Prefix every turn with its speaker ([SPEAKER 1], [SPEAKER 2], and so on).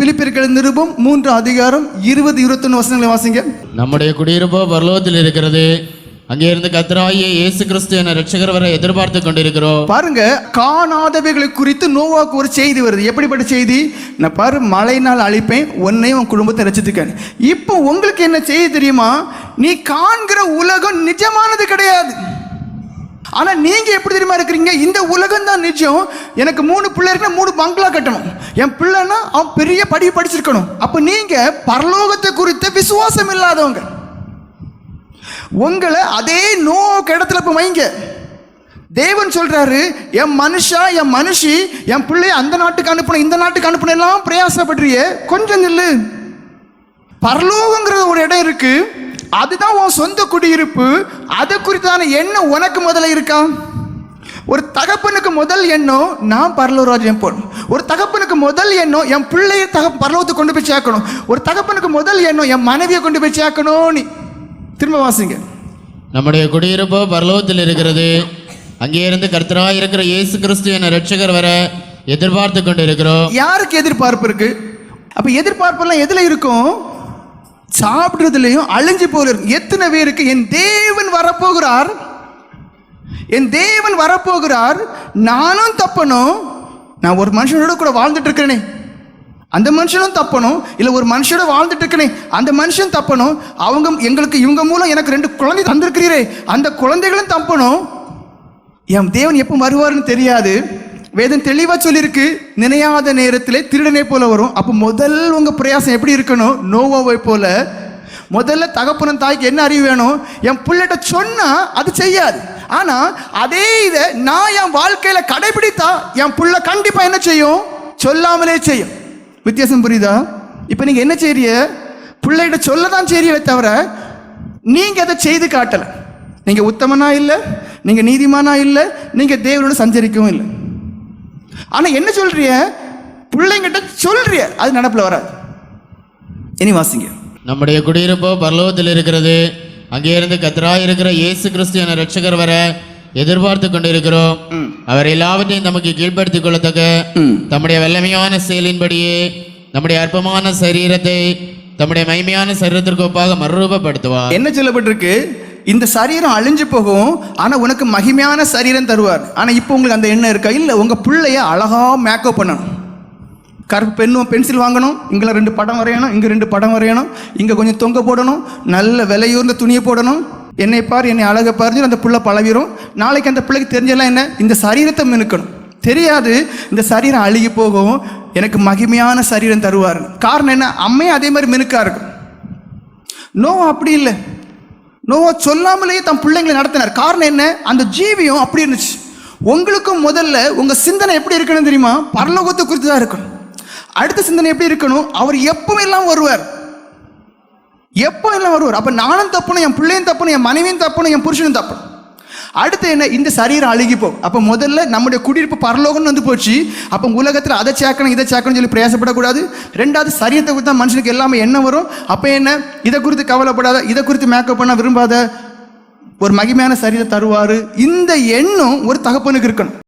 [SPEAKER 1] பிலிப்பியர்கள் நிருபம் மூன்று அதிகாரம் இருபது இருபத்தொன்னு வசனங்களை வாசிங்க.
[SPEAKER 2] நம்முடைய குடியிருப்போ பரலோகத்தில் இருக்கிறது. அங்கே இருந்து கத்தராகிய இயேசு கிறிஸ்து என ரட்சகர் வரை எதிர்பார்த்து கொண்டிருக்கிறோம்.
[SPEAKER 1] பாருங்க காணாதவைகளை குறித்து நோவாக்கு ஒரு செய்தி வருது. எப்படிப்பட்ட செய்தி? நான் பாரு மழையினால் அழிப்பேன் உன்னையும் உன் குடும்பத்தை ரசித்துக்கேன் இப்போ உங்களுக்கு என்ன செய்தி தெரியுமா? நீ காண்கிற உலகம் நிஜமானது கிடையாது. ஆனா நீங்க எப்படி தெரியுமா இருக்கிறீங்க? இந்த உலகம் தான் நிஜம். எனக்கு மூணு பிள்ளை இருக்குன்னா மூணு பங்களா கட்டணும். என் பிள்ளைன்னா அவன் பெரிய படிப்பு படிச்சிருக்கணும். அப்போ நீங்கள் பரலோகத்தை குறித்த விசுவாசம் இல்லாதவங்க உங்களை அதே நோ இடத்துல போய் வைங்க. தேவன் சொல்கிறாரு என் மனுஷா என் மனுஷி என் பிள்ளைய அந்த நாட்டுக்கு அனுப்பணும் இந்த நாட்டுக்கு அனுப்பணும் எல்லாம் பிரயாசப்படுறியே கொஞ்சம் நில்லு. பரலோகங்கிற ஒரு இடம் இருக்குது அதுதான் உன் சொந்த குடியிருப்பு. அது குறித்தான எண்ணம் உனக்கு முதல்ல இருக்கான் ஒரு தகப்பனுக்கு முதல் எண்ணம் நான் பரலோராஜ்யம் போகணும் ஒரு தகப்பனுக்கு முதல் எண்ணம் என் பிள்ளைய தக பரலோகத்தை கொண்டு போய் சேர்க்கணும். ஒரு தகப்பனுக்கு முதல் எண்ணம் என் மனைவியை கொண்டு போய் சேர்க்கணும் நீ திரும்ப வாசிங்க.
[SPEAKER 2] நம்முடைய குடியிருப்போ பரலோகத்தில் இருக்கிறது. அங்கே இருந்து கர்த்தராக இருக்கிற இயேசு கிறிஸ்து என ரட்சகர் வர எதிர்பார்த்து கொண்டிருக்கிறோம்.
[SPEAKER 1] யாருக்கு எதிர்பார்ப்பு இருக்கு? அப்ப எதிர்பார்ப்பெல்லாம் எதுல இருக்கும்? சாப்பிடுறதுலயும் அழிஞ்சு போல இருக்கும் எத்தனை பேருக்கு என் தேவன் வரப்போகிறார்? என் தேவன் வரப்போகிறார் நானும் தப்பணும். நான் ஒரு மனுஷனோட கூட வாழ்ந்துட்டு இருக்கிறேனே அந்த மனுஷனும் தப்பணும் இல்லை ஒரு மனுஷனோட வாழ்ந்துட்டு இருக்கனே அந்த மனுஷன் தப்பணும். அவங்க எங்களுக்கு இவங்க மூலம் எனக்கு ரெண்டு குழந்தை தந்திருக்கிறீரே அந்த குழந்தைகளும் தப்பணும். என் தேவன் எப்போ வருவார்னு தெரியாது. வேதம் தெளிவாக சொல்லியிருக்கு நினையாத நேரத்தில் திருடனை போல வரும். அப்போ முதல் உங்கள் பிரயாசம் எப்படி இருக்கணும்? நோவாவை போல. முதல்ல தகப்பனும் தாய்க்கு என்ன அறிவு வேணும்? என் பிள்ளைகிட்ட சொன்னால் அது செய்யாது. ஆனால் அதே இதை நான் என் வாழ்க்கையில் கடைபிடித்தா என் புள்ள கண்டிப்பாக என்ன செய்யும்? சொல்லாமலே செய்யும். வித்தியாசம் புரியுதா? இப்போ நீங்கள் என்ன செய்றிய பிள்ளைகிட்ட சொல்ல தான் செய்றீங்களே தவிர நீங்கள் அதை செய்து காட்டலை. நீங்கள் உத்தமனா இல்லை நீங்கள் நீதிமானா இல்லை நீங்கள் தேவனோட சஞ்சரிக்கவும் இல்லை. ஆனால் என்ன சொல்றிய பிள்ளைங்கிட்ட சொல்றிய அது நடப்பில் வராது. இனி வாசிங்க.
[SPEAKER 2] நம்முடைய குடியிருப்போ பரலோகத்தில் இருக்கிறது. அங்கே இருந்து கர்த்தராக இருக்கிற இயேசு கிறிஸ்து என ரட்சகர் வர எதிர்பார்த்து கொண்டிருக்கிறோம். அவர் எல்லாவற்றையும் நமக்கு கீழ்ப்படுத்திக் கொள்ளத்தக்க தம்முடைய வல்லமையான செயலின்படியே நம்முடைய அற்பமான சரீரத்தை தம்முடைய மைமையான சரீரத்திற்கு ஒப்பாக மறுரூபப்படுத்துவார்.
[SPEAKER 1] என்ன சொல்லப்பட்டிருக்கு? இந்த சரீரம் அழிஞ்சு போகும் ஆனால் உனக்கு மகிமையான சரீரம் தருவார். ஆனால் இப்போ உங்களுக்கு அந்த எண்ணம் இருக்கா? இல்லை உங்கள் பிள்ளைய அழகாக மேக்கப் பண்ணணும். கருப்பு பெண்ணும் பென்சில் வாங்கணும் இங்கே ரெண்டு படம் வரையணும் இங்கே ரெண்டு படம் வரையணும் இங்கே கொஞ்சம் தொங்க போடணும் நல்ல விலையூர்ந்த துணியை போடணும். என்னை பார் என்னை அழகை பாருன்னு அந்த புள்ள பழவிரும் நாளைக்கு அந்த பிள்ளைக்கு தெரிஞ்செல்லாம் என்ன? இந்த சரீரத்தை மினுக்கணும். தெரியாது இந்த சரீரம் அழுகி போகும். எனக்கு மகிமையான சரீரம் தருவார். காரணம் என்ன? அம்மையும் அதே மாதிரி மினுக்காக இருக்கும். நோ அப்படி இல்லை. நோவா சொல்லாமலேயே தன் பிள்ளைங்களை நடத்தினார். காரணம் என்ன? அந்த ஜீவியம் அப்படி இருந்துச்சு. உங்களுக்கும் முதல்ல உங்கள் சிந்தனை எப்படி இருக்கணும் தெரியுமா? பரலோகத்தை குறித்து தான் இருக்கணும். அடுத்த சிந்தனை எப்படி இருக்கணும்? அவர் எப்பவும் எல்லாம் வருவார்? எப்போ எல்லாம் வருவார்? அப்போ நானும் தப்பணும் என் பிள்ளையும் தப்பணும் என் மனைவியும் தப்பணும் என் புருஷனும் தப்பணும். அடுத்து என்ன? இந்த சரீரம் அழுகி போகும் அப்போ முதல்ல நம்முடைய குடியிருப்பு பரலோகம்னு வந்து போச்சு. அப்போ உலகத்தில் அதை சேர்க்கணும் இதை சேர்க்கணும் சொல்லி பிரயாசப்படக்கூடாது. ரெண்டாவது சரீரத்தை குறித்து தான் மனுஷனுக்கு எல்லாமே என்ன வரும். அப்போ என்ன? இதை குறித்து கவலைப்படாத இதை குறித்து மேக்கப் பண்ண விரும்பாத ஒரு மகிமையான சரீரம் தருவார். இந்த எண்ணம் ஒரு தகப்பனுக்கு இருக்கணும்.